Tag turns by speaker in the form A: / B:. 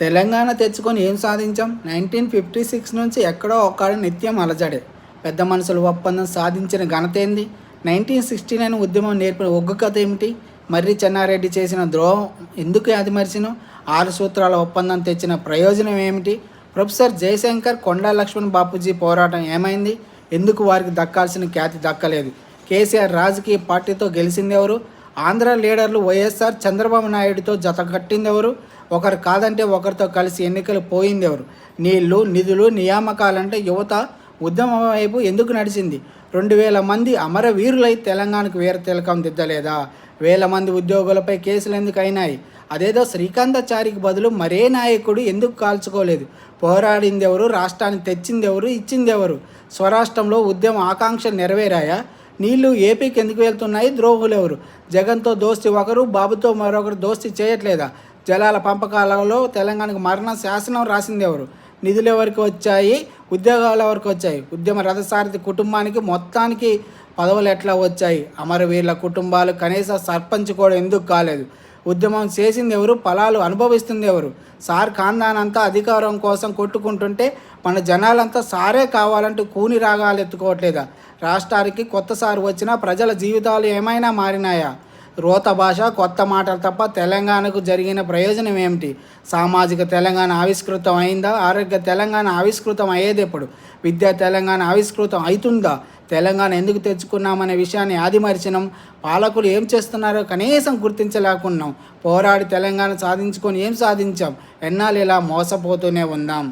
A: తెలంగాణ తెచ్చుకొని ఏం సాధించాం? నైన్టీన్ ఫిఫ్టీ సిక్స్ నుంచి ఎక్కడో ఒక్కడ నిత్యం అలజడే. పెద్ద మనుషులు ఒప్పందం సాధించిన ఘనత ఏంది? నైన్టీన్ సిక్స్టీ నైన్ ఉద్యమం నేర్పిన ఒగ్గు కథ ఏమిటి? మర్రి చెన్నారెడ్డి చేసిన ద్రోహం ఎందుకు అది ఆరు సూత్రాల ఒప్పందం తెచ్చిన ప్రయోజనం ఏమిటి? ప్రొఫెసర్ జయశంకర్ కొండా లక్ష్మణ్ బాపూజీ పోరాటం ఏమైంది? ఎందుకు వారికి దక్కాల్సిన ఖ్యాతి దక్కలేదు? కేసీఆర్ రాజకీయ పార్టీతో గెలిచింది ఎవరు ఆంధ్ర లీడర్లు వైఎస్ఆర్ చంద్రబాబు నాయుడుతో జత కట్టింది ఎవరు ఒకరు కాదంటే ఒకరితో కలిసి ఎన్నికలు పోయింది ఎవరు? నీళ్ళు నిధులు నియామకాలంటే యువత ఉద్యమం వైపు ఎందుకు నడిచింది? రెండు వేల మంది అమరవీరులై తెలంగాణకు వీర తిలకం దిద్దలేదా? వేల మంది ఉద్యోగులపై కేసులు ఎందుకు అయినాయి? అదేదో శ్రీకాంతాచారికి బదులు మరే నాయకుడు ఎందుకు కాల్చుకోలేదు? పోరాడింది ఎవరు? రాష్ట్రాన్ని తెచ్చింది ఎవరు? ఇచ్చింది ఎవరు? స్వరాష్ట్రంలో ఉద్యమ ఆకాంక్షలు నెరవేరాయా? నీళ్ళు ఏపీకి ఎందుకు వెళ్తున్నాయి? ద్రోహులు ఎవరు? జగన్తో దోస్తి ఒకరు బాబుతో మరొకరు దోస్తి చేయట్లేదా? జలాల పంపకాలలో తెలంగాణకు మరణ శాసనం రాసింది ఎవరు? నిధులు ఎవరికి వచ్చాయి? ఉద్యోగాలు ఎవరికి వచ్చాయి? ఉద్యమ రథసారథి కుటుంబానికి మొత్తానికి పదవులు ఎట్లా వచ్చాయి? అమరవీరుల కుటుంబాలు కనీస సర్పంచ్ కూడా ఎందుకు కాలేదు? ఉద్యమం చేసింది ఎవరు? ఫలాలు అనుభవిస్తుంది ఎవరు? సార్ ఖాందాన్ అంతా అధికారం కోసం కొట్టుకుంటుంటే మన జనాలంతా సారే కావాలంటూ కూని రాగాలు ఎత్తుకోవట్లేదా? రాష్ట్రానికి కొత్త సారు వచ్చినా ప్రజల జీవితాలు ఏమైనా మారినాయా? రోత భాష కొత్త మాటలు తప్ప తెలంగాణకు జరిగిన ప్రయోజనం ఏమిటి? సామాజిక తెలంగాణ ఆవిష్కృతం అయిందా? ఆరోగ్య తెలంగాణ ఆవిష్కృతం అయ్యేది ఎప్పుడు? విద్యా తెలంగాణ ఆవిష్కృతం అవుతుందా తెలంగాణ ఎందుకు తెచ్చుకున్నామనే విషయాన్ని ఆదిమరిచినాం పాలకులు ఏం చేస్తున్నారో కనీసం గుర్తించలేకున్నాం. పోరాడి తెలంగాణ సాధించుకొని ఏం సాధించాం? ఎన్నాళ్ళు ఇలా మోసపోతూనే ఉందాం.